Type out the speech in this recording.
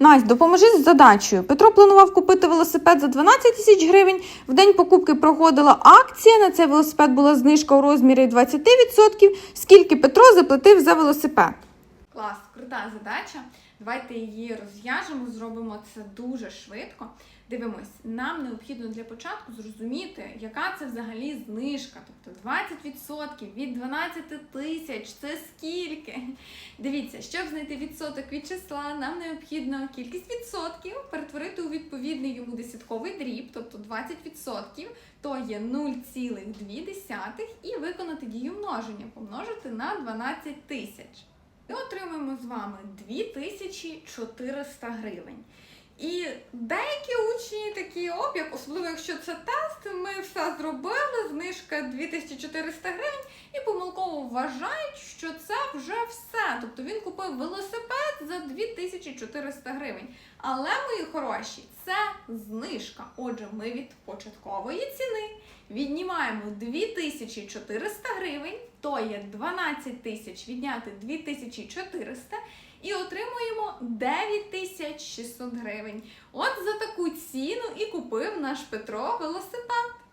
Настя, допоможи з задачею. Петро планував купити велосипед за 12 тисяч гривень. В день покупки проходила акція. На цей велосипед була знижка у розмірі 20%. Скільки Петро заплатив за велосипед? Клас, крута задача. Давайте її розв'яжемо, зробимо це дуже швидко. Дивимось, нам необхідно для початку зрозуміти, яка це взагалі знижка. Тобто 20% від 12 тисяч це скільки? Дивіться, щоб знайти відсоток від числа, нам необхідно кількість відсотків перетворити у відповідний йому десятковий дріб, тобто 20%, то є 0,2 і виконати дію множення, помножити на 12 тисяч. І отримаємо з вами 2400 гривень. І деякі учні такі опік, особливо якщо це тест, ми все зробили, знижка 2400 гривень, і помилково вважають, що це вже все. Тобто він купив велосипед 2400 гривень. Але, мої хороші, це знижка. Отже, ми від початкової ціни віднімаємо 2400 гривень, то є 12 тисяч відняти 2400 і отримуємо 9600 гривень. От за таку ціну і купив наш Петро велосипед.